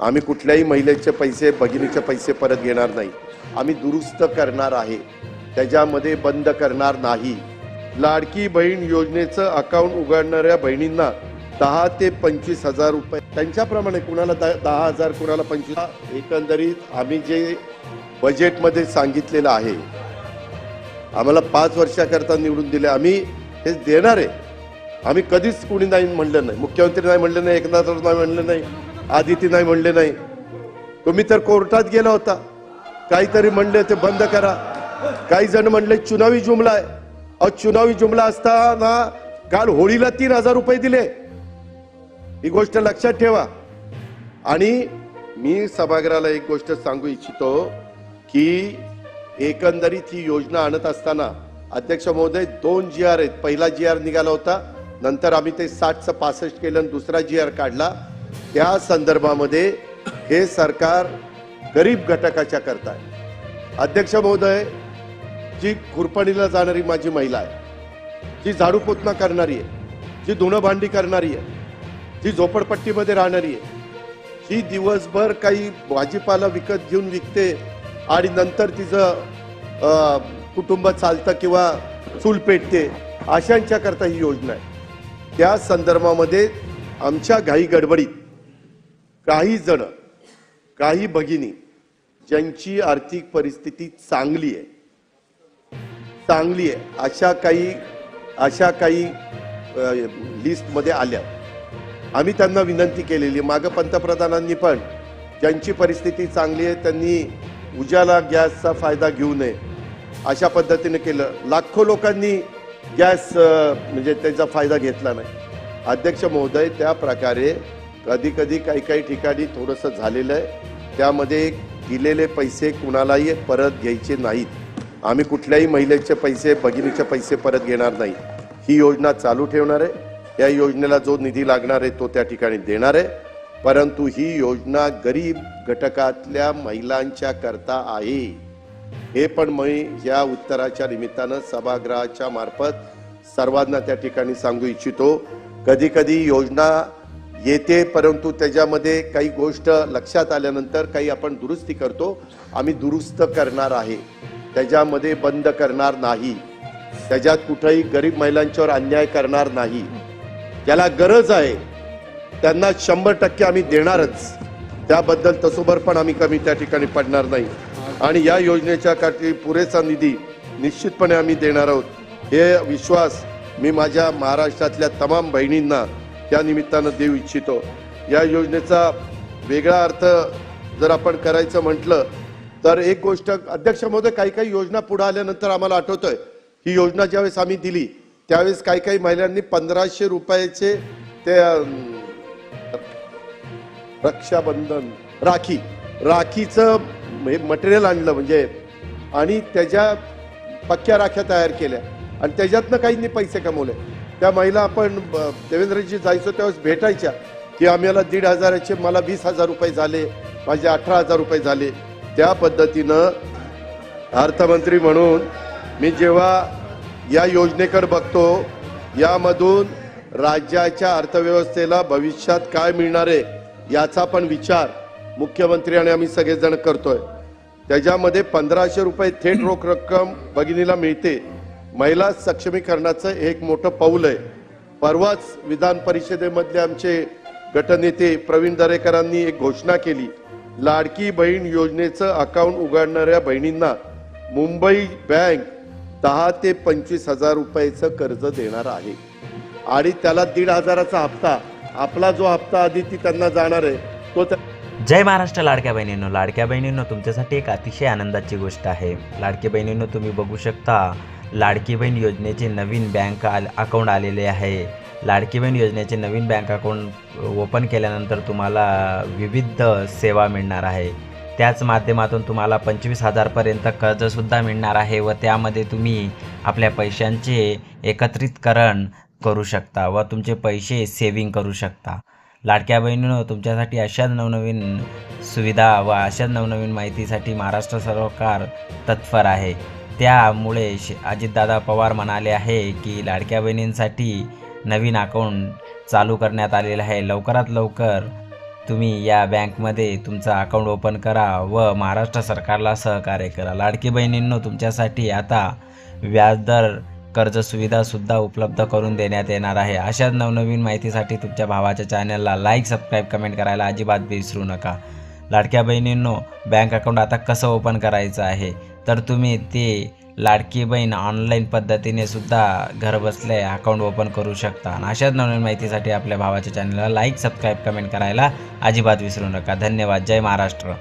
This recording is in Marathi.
आम्ही कुठल्याही महिलेचे पैसे भगिनीचे पैसे परत घेणार नाही. आम्ही दुरुस्त करणार आहे. त्याच्यामध्ये बंद करणार नाही. लाडकी बहीण योजनेचं अकाउंट उघडणाऱ्या बहिणींना दहा ते पंचवीस हजार रुपये. त्यांच्याप्रमाणे कुणाला द- दहा हजार कुणाला पंचवीस एकंदरीत आम्ही जे बजेटमध्ये सांगितलेलं आहे आम्हाला पाच वर्षाकरता निवडून दिले. आम्ही हे देणार आहे. आम्ही कधीच कुणी नाही म्हणलं नाही. मुख्यमंत्री नाही म्हणलं नाही एकनाथ नाही म्हणलं नाही. आदिती नाही म्हणले नाही. तुम्ही तर कोर्टात गेला होता. काहीतरी म्हणले ते बंद करा. काही जण म्हणले चुनावी जुमला आहे. अ चुनावी जुमला असताना काल होळीला तीन हजार रुपये दिले. ही गोष्ट लक्षात ठेवा. आणि मी सभागृहाला एक गोष्ट सांगू इच्छितो की एकंदरीत ही योजना आणत असताना अध्यक्ष महोदय दोन जी आर आहेत. पहिला जी आर निघाला होता. नंतर आम्ही ते साठचं पासष्ट केलं आणि दुसरा जी आर काढला. त्या संदर्भामध्ये हे सरकार गरीब घटकाच्या करता आहे अध्यक्ष महोदय जी खुरपणीला जाणारी माझी महिला आहे जी झाडू पोतना करणारी आहे जी धुणं भांडी करणारी आहे जी झोपडपट्टीमध्ये राहणारी आहे जी दिवसभर काही भाजीपाला विकत घेऊन विकते आणि नंतर तिचं कुटुंब चालतं किंवा चूल पेटते अशांच्या करता ही योजना आहे. त्या संदर्भामध्ये आमच्या घाई गडबडीत काही जण काही भगिनी ज्यांची आर्थिक परिस्थिती चांगली आहे चांगली आहे अशा काही अशा काही लिस्टमध्ये आल्या आम्ही त्यांना विनंती केलेली आहे. मागं पंतप्रधानांनी पण ज्यांची परिस्थिती चांगली आहे त्यांनी उजाला गॅसचा फायदा घेऊ नये अशा पद्धतीने केलं लाखो लोकांनी गॅस म्हणजे त्याचा फायदा घेतला नाही अध्यक्ष महोदय त्या प्रकारे कधी कधी काही काही ठिकाणी थोडंसं झालेलं आहे. त्यामध्ये दिलेले पैसे कुणालाही परत घ्यायचे नाहीत. आम्ही कुठल्याही महिलेचे पैसे भगिनीचे पैसे परत घेणार नाही. ही योजना चालू ठेवणार आहे. या योजनेला जो निधी लागणार आहे तो त्या ठिकाणी देणार आहे. परंतु ही योजना गरीब घटकातल्या महिलांच्या करता आहे. हे पण मी या उत्तराच्या निमित्तानं सभागृहाच्या मार्फत सर्वांना त्या ठिकाणी सांगू इच्छितो. कधी कधी योजना येते परंतु त्याच्यामध्ये काही गोष्ट लक्षात आल्यानंतर काही आपण दुरुस्ती करतो. आम्ही दुरुस्त करणार आहे. त्याच्यामध्ये बंद करणार नाही. त्याच्यात कुठंही गरीब महिलांच्यावर अन्याय करणार नाही. ज्याला गरज आहे त्यांना शंभर टक्के आम्ही देणारच. त्याबद्दल तसोबर पण आम्ही कमी त्या ठिकाणी पडणार नाही. आणि या योजनेच्या काठी पुरेसा निधी निश्चितपणे आम्ही देणार आहोत. हे विश्वास मी माझ्या महाराष्ट्रातल्या तमाम बहिणींना त्या निमित्तानं देऊ इच्छितो. या योजनेचा वेगळा अर्थ जर आपण करायचं म्हटलं तर एक गोष्ट अध्यक्ष महोदय काही काही योजना पुढे आल्यानंतर आम्हाला आठवतोय. ही योजना ज्यावेळेस आम्ही दिली त्यावेळेस काही काही महिलांनी पंधराशे रुपयाचे ते रक्षाबंधन राखी राखीचं हे मटेरियल आणलं म्हणजे आणि त्याच्या पक्क्या राख्या तयार केल्या. आणि त्याच्यातनं काहींनी पैसे कमवले. त्या महिला आपण ब- देवेंद्रजी जायचो त्यावेळेस भेटायच्या की आम्हाला दीड हजाराचे मला वीस हजार रुपये झाले माझे अठरा हजार रुपये झाले. त्या पद्धतीनं अर्थमंत्री म्हणून मी जेव्हा या योजनेकडे बघतो यामधून राज्याच्या अर्थव्यवस्थेला भविष्यात काय मिळणार आहे याचा पण विचार मुख्यमंत्री आणि आम्ही सगळेजण करतोय. त्याच्यामध्ये पंधराशे रुपये थेट रोख रक्कम भगिनीला मिळते. महिला सक्षमीकरणाचं एक मोठं पाऊल आहे. परवाच विधान परिषदेमधले आमचे गटनेते प्रवीण दरेकरांनी एक घोषणा केली लाडकी बहीण योजनेचं अकाउंट उघडणाऱ्या बहिणींना मुंबई बँक दहा ते पंचवीस हजार रुपयाचं कर्ज देणार आहे. आणि त्याला दीड हजाराचा हप्ता आपला जो हप्ता आधी ती त्यांना जाणार आहे तो त्या- जय महाराष्ट्र लाडक्या बहिणींनो. लाडक्या बहिणींनो तुमच्यासाठी एक अतिशय आनंदाची गोष्ट आहे. लाडकी बहिणींनो तुम्ही बघू शकता लाडकी बहीण योजनेचे नवीन बँक आल अकाउंट आलेले आहे. लाडकी बहीण योजनेचे नवीन बँक अकाउंट ओपन केल्यानंतर तुम्हाला विविध सेवा मिळणार आहे. त्याच माध्यमातून तुम्हाला पंचवीस हजारपर्यंत कर्जसुद्धा मिळणार आहे व त्यामध्ये तुम्ही आपल्या पैशांचे एकत्रितकरण करू शकता व तुमचे पैसे सेविंग करू शकता. लाडक्या बहिणीनं तुमच्यासाठी अशाच नवनवीन सुविधा व अशाच नवनवीन माहितीसाठी महाराष्ट्र सरकार तत्पर आहे. त्यामुळे श अजितदादा पवार म्हणाले आहे की लाडक्या बहिणींसाठी नवीन अकाउंट चालू करण्यात आलेलं आहे. लवकरात लवकर तुम्ही या बँकमध्ये तुमचं अकाउंट ओपन करा व महाराष्ट्र सरकारला सहकार्य करा. लाडकी बहिणींनो तुमच्यासाठी आता व्याजदर कर्ज सुविधासुद्धा उपलब्ध करून देण्यात येणार आहे. अशाच नवनवीन माहितीसाठी तुमच्या भावाच्या चॅनलला लाईक सबस्क्राईब कमेंट करायला अजिबात विसरू नका. लाडक्या बहिणींनो बँक अकाउंट आता कसं ओपन करायचं आहे? तर तुम्ही ते लाडकी बहीण ऑनलाईन पद्धतीने सुद्धा घरबसल्या अकाउंट ओपन करू शकता. आणि अशाच नवीन माहितीसाठी आपल्या भावाच्या चॅनलला लाईक सबस्क्राईब कमेंट करायला अजिबात विसरू नका. धन्यवाद. जय महाराष्ट्र.